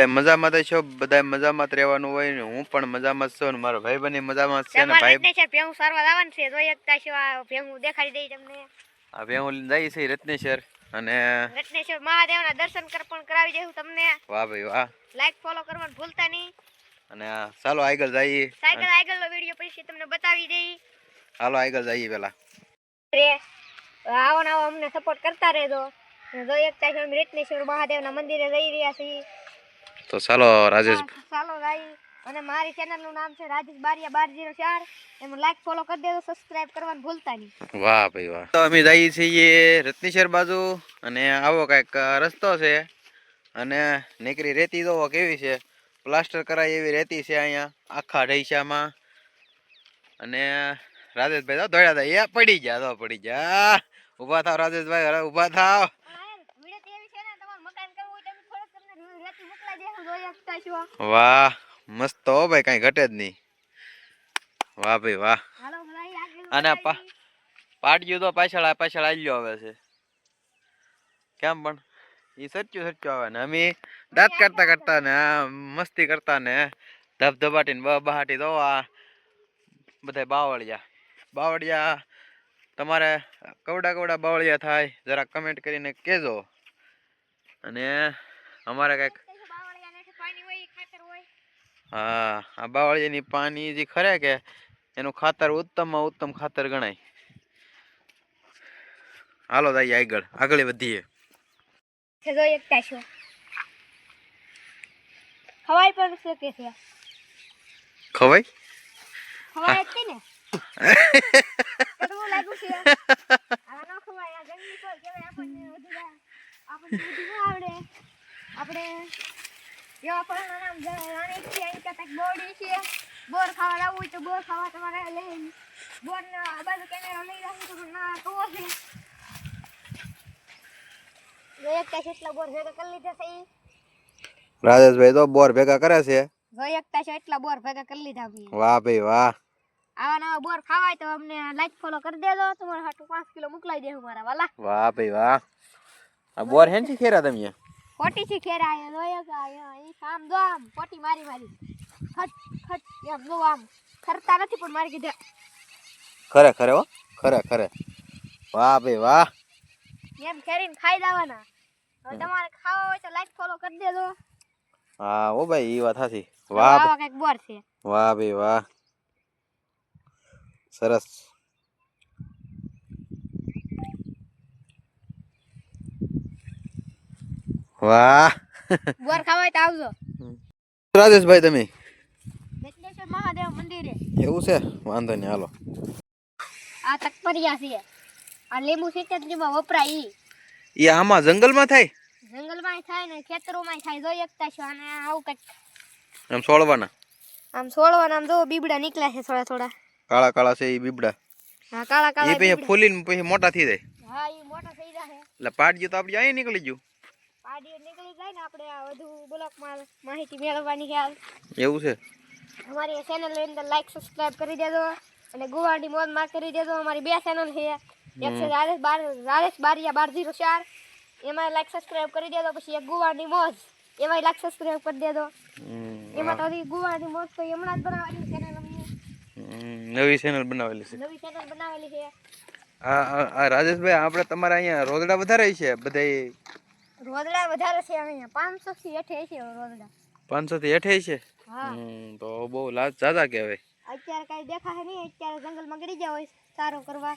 બધા મજામાં છો બધા મજામાં જ રહેવાનું હોય ને હું પણ મજામાં જ છું ને મારો ભાઈ બની મજામાં જ છે ને ભાઈ રત્નેશ્વર ભેંગું સારવાર આવવાનું છે. જોઈ એકતા છો આ ભેંગું દેખાડી દઈ તમને. આ ભેંગું જાય છે રત્નેશ્વર અને રત્નેશ્વર મહાદેવના દર્શન કર પણ કરાવી દઈશું તમને. વાહ ભાઈ વાહ. લાઈક ફોલો કરવાનું ભૂલતા નહીં. અને ચાલો આગળ જઈએ. સાયકલ આગળનો વીડિયો પછી તમને બતાવી દઈ. હાલો આગળ જઈએ પેલા રે આવો ને આવો અમને સપોર્ટ કરતા રહેજો. જો એકતા છો રત્નેશ્વર મહાદેવના મંદિરે જઈ રહ્યા છીએ. તો ચાલો રાજેશ ચાલો ભાઈ અને મારી ચેનલનું નામ છે રાજેશ બારિયા બાર જીરો ચાર. એમાં લાઈક ફોલો કરી દેજો સબસ્ક્રાઇબ કરવાનું ભૂલતા નહીં. વાહ ભાઈ વાહ. તો અમે જઈએ છીએ રત્નેશ્વર બાજુ અને આવો કાંઈક રસ્તો છે. અને નીકળી રેતી જોવો કેવી છે. પ્લાસ્ટર કરાય એવી રેતી છે અહીંયા આખા ઢૈસામાં. અને રાજેશભાઈ તો દોડ્યા હતા એ પડી ગયા તો પડી ગયા ઊભા થાવ રાજેશભાઈ ઊભા થાવ વીડિયો એવી છે ને તમારું મકાન કરવું હોય તો અમે થોડુંક તમને રેતી મોકલાઈ દેશું જોઈ શકતા છો વાહ મસ્ત હો ભાઈ કઈ ઘટે જ નહીં. વાહ ભાઈ વાહ. અને પાડ્યું તો પાછળ પાછળ આલ્યો આવે છે. કેમ પણ? એ સચ્યું સચ્યું આવે ને. અમે દાંત કરતા કરતા ને મસ્તી કરતા ને ધબધબાટી ને બહાટી તો આ બધા બાવળિયા. બાવળિયા તમારે કવડા કવડા બાવળિયા થાય જરા કમેન્ટ કરીને કહેજો. અને અમારે કંઈક બાવળિયા ને પાણી હોય ઈ ખાતર હોય હા આ બાવળીયાની પાણી જે ખરે કે એનું ખાતર ઉત્તમમાં ઉત્તમ ખાતર ગણાય. હાલો દાઈ આગળ આગળ વધીએ. છે જોઈ છો ખવાય પણ શકે છે? ખવાય? ખવાય છે ને? કડવું લાગ્યું છે? આ ખવાય આ જંગલી ફળ કહેવાય આપણને બધું આપણને બધું આવડે. આપણે એવા ફળના નામ જાણે છે અહીં ક્યાંક બોરડી છે. બોર ખાવા લાવવું હોય તો બોર ખાવા તમારે લઈ બોર આ બાજુ કેમેરા લઈ રાખું તો ના તો છે. જોઈ એકતા છે એટલા બોર ભેગા કરી લીધા છે ઈ. રાજેશભાઈ તો બોર ભેગા કરે છે. જોઈ એકતા છે એટલા બોર ભેગા કરી લીધા અમે. વાહ ભાઈ વાહ. આવા નવા બોર ખાવાય તો અમને લાઈક ફોલો કરી દેજો. તમારા હાટુ પાંચ કિલો મોકલાઈ દેવું મારા વાલા. વાહ ભાઈ વાહ. આ બોર હેનથી ખેરા તમે ખોટી થી ખેર આયા કે આયા ઈ આમ જો આમ પોટી મારી મારી. ખટ ખટ એમ જો આમ. ખરતા નથી પણ મારી કીધે ખરે ખરે હો. ખરે ખરે. વાહ ભાઈ વાહ. એમ ખેરીને ખાઈ દેવાના હવે તમારે ખાવા હોય તો લાઈક ફોલો કરી દેજો. હા ઓ ભાઈ એ વાત સાચી વાહ. કંઈક બોર છે. વાહ ભાઈ વાહ. સરસ. વાહ. બોર ખાવાય તો આવજો. રાજેશભાઈ તમે? દક્ષિણેશ્વર મહાદેવ મંદિરે. એવું છે? વાંધો નહીં હાલો. આ તકપરિયા છે. આ લીંબુ સિત્તેરમાં વપરાય ઈ. એ આમાં જંગલમાં થાય? જંગલમાં થાય ને ખેતરોમાં થાય જોઈ શકતા છો અને આવું કંઈક. એમ છોડવાના આમ છોડવાના આમ જો બીબડા નીકળ્યા છે થોડા થોડા. કાળા કાળા છે એ બીબડા. હા કાળા એ કાળા પછી બીબડા. ફૂલીને પછી મોટા થઈ જાય. હા એ મોટા થઈ જાય. એટલે પાડ્યું તો આપણે અહીં નીકળી ગયું. પાડીઓ નીકળી જાય ને આપણે આ વધુ બ્લોકમાં માહિતી મેળવવાની છે એવું છે? અમારી ચેનલની અંદર લાઈક સબસ્ક્રાઇબ કરી દેજો અને ગુવાહાટી મોજમાં કરી દેજો. અમારી બે ચેનલ છે. એક છે રાજેશ બાર રાજેશ બારિયા બાર જીરો ચાર. એમાં લાઈક સબસ્ક્રાઇબ કરી દેજો પછી એક ગુવાહાટી મોજ. એમાં લાઈક સબસ્ક્રાઇબ કરી દેજો. એમાં તો હજી ગુવાહાટી મોજ તો હમણાં જ બનાવેલી ચેનલ અમને. નવી ચેનલ બનાવેલી છે. નવી ચેનલ બનાવેલી છે. આ રાજેશભાઈ આપણે તમારા અહીંયા રોદડા વધારે છે બધાય રોદડા વધારે છે અહીંયા. પાંચસો થી છે રોદડા. પાંચસો થી હેઠે છે? તો બહુ લાજ જાજા કહેવાય. અત્યારે કઈ દેખાય નહીં અત્યારે જંગલમાં ગળી ગયા હોય સારો કરવા.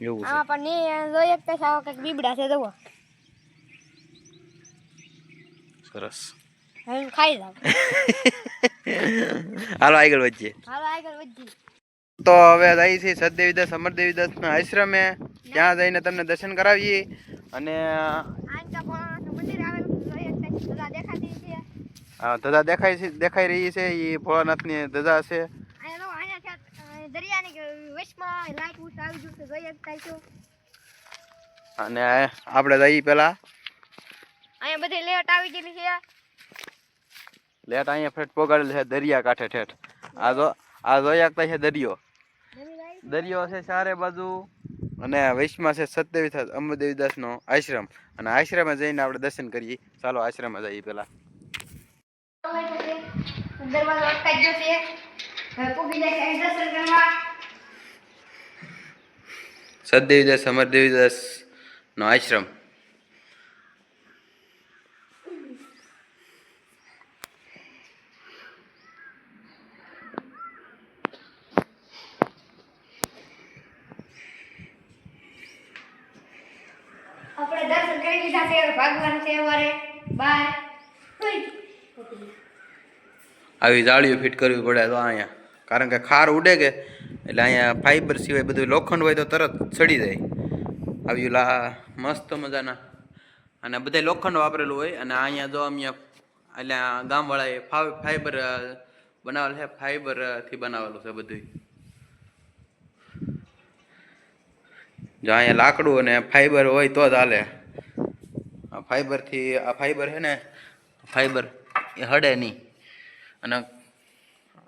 એવું હા પણ નહીં જોઈએ કે સાવ કંઈક બીબડા છે જુઓ. સરસ. ખાઈ જાવ હાલો આગળ વધીએ. હાલો આગળ વધીએ. તો હવે જઈએ છીએ સદદેવીદાસ અમરદેવીદાસના આશ્રમે. ત્યાં જઈને તમને દર્શન કરાવીએ. અને આંકા ભોળાનાથનું મંદિર આવેલું છે જોઈએ કે બધા દેખાતી છે આ ધજા દેખાય છે દેખાઈ રહી છે એ ભોળાનાથની ધજા છે. અને આપણે જઈએ પેલા. અહીંયા બધી લેટ આવી ગયેલી છે. લેટ અહીંયા ફેટ પોગાડેલ છે દરિયા કાંઠે ઠેઠ. આ જો આ શકતા છે દરિયો. દરિયો છે ચારે બાજુ અને વૈશ્વમાં છે સતદેવી અમરદેવીદાસનો આશ્રમ. અને આશ્રમે જઈને આપણે દર્શન કરીએ. ચાલો આશ્રમે જઈએ પેલા. દરવાજો અટકાઈ ગયો છે. હવે પૂગી જાય છે દર્શન કરવા સદદેવીદાસ અમરદેવીદાસ નો આશ્રમ. આપણે દર્શન કરી લીધા છે ભગવાન છે અમારે. બાય આવી જાળીઓ ફિટ કરવી પડે તો અહીંયા. કારણ કે ખાર ઉડે કે, એટલે અહીંયા ફાઈબર સિવાય બધું લોખંડ હોય તો તરત સડી જાય. આવ્યું લા, મસ્ત મજાના. અને બધા લોખંડ વાપરેલું હોય. અને અહીંયા જો અહીંયા એટલે ગામવાળાએ ફાઈબર બનાવેલ છે. ફાઈબરથી બનાવેલું છે બધું જો અહીંયા લાકડું અને ફાઈબર હોય તો જ હાલે. આ ફાઈબરથી આ ફાઈબર છે ને ફાઈબર એ હડે નહીં. અને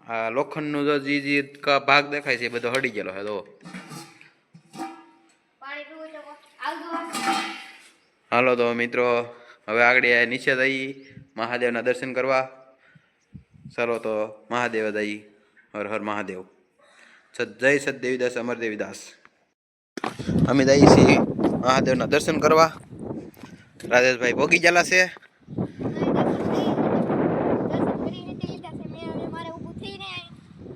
આ લોખંડનું જો જે જે ક- ભાગ દેખાય છે એ બધો હડી ગયેલો છે તો હાલો તો મિત્રો હવે આગળ નીચે જઈ મહાદેવના દર્શન કરવા. ચાલો તો મહાદેવ જઈ હર હર મહાદેવ. જય સતદેવીદાસ અમરદેવીદાસ. અમે જઈએ છીએ મહાદેવના દર્શન કરવા. રાજેશભાઈ ભોગી ગયેલા છે દર્શન કરીને તે લીધા છે મેં હવે મારે ઊભું થઈને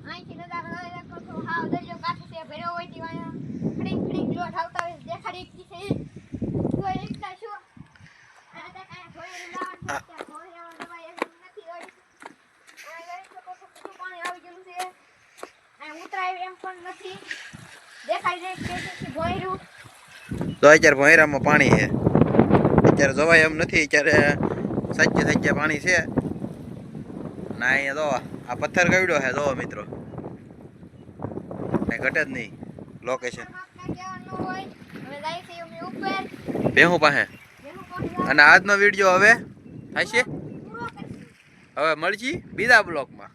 અહીંથી નજારો જોઈ રાખો તો હાવ દરિયો કાંઠે છે ભર્યો હોય તે વાયા ખડીંગ ખડીંગ લોટ આવતા હોય દેખાડી કી છે કોઈ રીતના શું આ તો કાંઈ ભોંયરું લાવવાનું છે, ત્યાં ભોંયરાવાળા દવાઈ એમ નથી હોય. આ જોઈ શકો છો કેટલું પાણી આવી ગયેલું છે આ ઉતરાય એમ પણ નથી દેખાઈ જાય કે છે કે ભોંયરું તો અત્યારે ભોંયરામાં પાણી છે. અત્યારે જવાય એમ નથી, અત્યારે સાચે સાચે પાણી છે. ના અહીંયા જો આ પથ્થર કવડ્યો છે, જો મિત્રો. કઈ ઘટે જ નહીં લોકેશન બેહું પાસે. અને આજનો વીડિયો હવે છે હવે મળજી બીજા બ્લોકમાં.